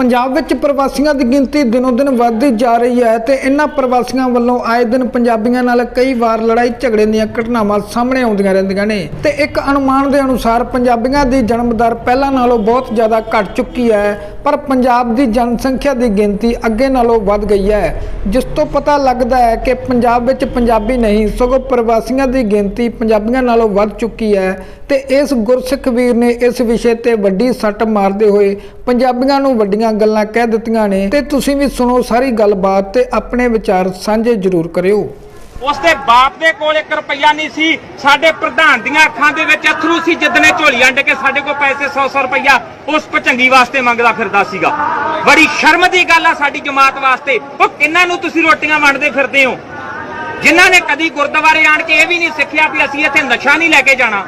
ਪੰਜਾਬ ਵਿੱਚ ਪ੍ਰਵਾਸੀਆਂ ਦੀ ਗਿਣਤੀ ਦਿਨੋ ਦਿਨ ਵੱਧਦੀ ਜਾ ਰਹੀ ਹੈ ਤੇ ਇਹਨਾਂ ਪ੍ਰਵਾਸੀਆਂ ਵੱਲੋਂ ਆਏ ਦਿਨ ਪੰਜਾਬੀਆਂ ਨਾਲ ਕਈ ਵਾਰ ਲੜਾਈ ਝਗੜੇ ਦੀਆਂ ਘਟਨਾਵਾਂ ਸਾਹਮਣੇ ਆਉਂਦੀਆਂ ਰਹਿੰਦੀਆਂ ਨੇ। ਤੇ ਇੱਕ ਅਨੁਮਾਨ ਦੇ ਅਨੁਸਾਰ ਪੰਜਾਬੀਆਂ ਦੀ ਜਨਮ ਦਰ ਪਹਿਲਾਂ ਨਾਲੋਂ ਬਹੁਤ ਜ਼ਿਆਦਾ ਘਟ ਚੁੱਕੀ ਹੈ, ਪਰ ਪੰਜਾਬ ਦੀ ਜਨਸੰਖਿਆ ਦੀ ਗਿਣਤੀ ਅੱਗੇ ਨਾਲੋਂ ਵੱਧ ਗਈ ਹੈ। ਜਿਸ ਤੋਂ ਪਤਾ ਲੱਗਦਾ ਹੈ ਕਿ ਪੰਜਾਬ ਵਿੱਚ ਪੰਜਾਬੀ ਨਹੀਂ, ਸਗੋਂ ਪ੍ਰਵਾਸੀਆਂ ਦੀ ਗਿਣਤੀ ਪੰਜਾਬੀਆਂ ਨਾਲੋਂ ਵੱਧ ਚੁੱਕੀ ਹੈ ਤੇ ਇਸ ਗੁਰਸਿੱਖ ਵੀਰ ਨੇ ਇਸ ਵਿਸ਼ੇ ਤੇ ਵੱਡੀ ਸੱਟ ਮਾਰਦੇ ਹੋਏ ਪੰਜਾਬੀਆਂ ਨੂੰ ਵੱਡੀਆਂ ਗੱਲਾਂ ਕਹਿ ਦਿੱਤੀਆਂ ਨੇ ਤੇ ਤੁਸੀਂ ਵੀ ਸੁਣੋ ਸਾਰੀ ਗੱਲਬਾਤ ਤੇ ਆਪਣੇ ਵਿਚਾਰ ਸਾਂਝੇ ਜ਼ਰੂਰ ਕਰਿਓ। ਉਸ ਬਾਪ ਦੇ ਕੋਲ 1 ਰੁਪਈਆ ਨਹੀਂ ਸੀ, ਸਾਡੇ ਪ੍ਰਧਾਨ ਦੀਆਂ ਅੱਖਾਂ ਦੇ ਵਿੱਚ ਅਥਰੂ ਸੀ ਜਿੱਦਨੇ ਝੋਲੀ ਅੰਡ ਕੇ ਸਾਡੇ ਕੋਲ ਪੈਸੇ 100-100 ਰੁਪਈਆ, ਉਸ ਭਚੰਗੀ ਵਾਸਤੇ ਮੰਗਦਾ ਫਿਰਦਾ ਸੀਗਾ। ਬੜੀ ਸ਼ਰਮ ਦੀ ਗੱਲ ਆ ਸਾਡੀ ਜਮਾਤ ਵਾਸਤੇ। ਉਹ ਕਿੰਨਾਂ ਨੂੰ ਤੁਸੀਂ ਰੋਟੀਆਂ ਵੰਡਦੇ ਫਿਰਦੇ ਹੋ? ਜਿਨ੍ਹਾਂ ਨੇ ਕਦੀ ਗੁਰਦੁਆਰੇ ਆਣ ਕੇ ਇਹ ਵੀ ਨਹੀਂ ਸਿੱਖਿਆ ਵੀ ਅਸੀਂ ਇੱਥੇ ਨਸ਼ਾ ਨਹੀਂ ਲੈ ਕੇ ਜਾਣਾ।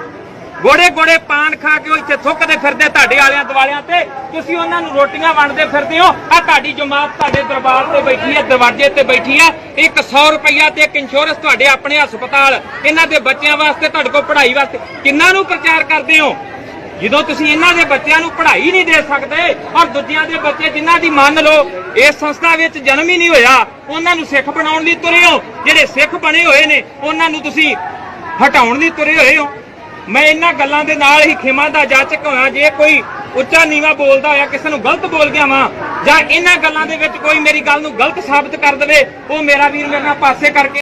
ਗੋੜੇ ਗੋੜੇ ਪਾਨ ਖਾ ਕੇ ਉਹ ਇੱਥੇ ਥੁੱਕਦੇ ਫਿਰਦੇ ਤੁਹਾਡੇ ਆਲਿਆਂ ਦੁਆਲਿਆਂ ਤੇ। ਤੁਸੀਂ ਉਹਨਾਂ ਨੂੰ ਰੋਟੀਆਂ ਵੰਡਦੇ ਫਿਰਦੇ ਹੋ। ਆ ਤੁਹਾਡੀ ਜਮਾਤ ਤੁਹਾਡੇ ਦਰਬਾਰ ਤੇ ਬੈਠੀ ਹੈ, ਦਰਵਾਜ਼ੇ ਤੇ ਬੈਠੀ ਹੈ। ਇੱਕ 100 ਰੁਪਇਆ ਤੇ ਇੱਕ ਇੰਸ਼ੋਰੈਂਸ ਤੁਹਾਡੇ ਆਪਣੇ ਹਸਪਤਾਲ, ਇਹਨਾਂ ਦੇ ਬੱਚਿਆਂ ਵਾਸਤੇ, ਤੁਹਾਡੇ ਕੋਲ ਪੜ੍ਹਾਈ ਵਾਸਤੇ। ਕਿੰਨਾਂ ਨੂੰ ਪ੍ਰਚਾਰ ਕਰਦੇ ਹੋ? ਜਦੋਂ ਤੁਸੀਂ ਇਹਨਾਂ ਦੇ ਬੱਚਿਆਂ ਨੂੰ ਪੜ੍ਹਾਈ ਨਹੀਂ ਦੇ ਸਕਦੇ ਔਰ ਦੂਜਿਆਂ ਦੇ ਬੱਚੇ ਜਿਨ੍ਹਾਂ ਦੀ ਮੰਨ ਲਓ ਇਸ ਸੰਸਥਾ ਵਿੱਚ ਜਨਮ ਹੀ ਨਹੀਂ ਹੋਇਆ, ਉਹਨਾਂ ਨੂੰ ਸਿੱਖ ਬਣਾਉਣ ਲਈ ਤੁਰੇ ਹੋ। ਜਿਹੜੇ ਸਿੱਖ ਬਣੇ ਹੋਏ ਨੇ, ਉਹਨਾਂ ਨੂੰ ਤੁਸੀਂ ਹਟਾਉਣ ਲਈ ਤੁਰੇ ਹੋਏ ਹੋ। ਮੈਂ ਇਹਨਾਂ ਗੱਲਾਂ ਦੇ ਨਾਲ ਹੀ ਖਿਮਾ ਦਾ ਜਾਚਕ ਹੋਇਆ। ਜੇ ਕੋਈ ਉੱਚਾ ਨੀਵਾ ਬੋਲਦਾ ਹੋਇਆ, ਕਿਸੇ ਨੂੰ ਗਲਤ ਬੋਲ ਗਿਆ ਵਾਂ, ਜਾਂ ਇਹਨਾਂ ਗੱਲਾਂ ਦੇ ਵਿੱਚ ਕੋਈ ਮੇਰੀ ਗੱਲ ਨੂੰ ਗਲਤ ਸਾਬਤ ਕਰ ਦੇਵੇ, ਉਹ ਮੇਰਾ ਵੀਰ ਮੇਰੇ ਨਾਲ ਪਾਸੇ ਕਰਕੇ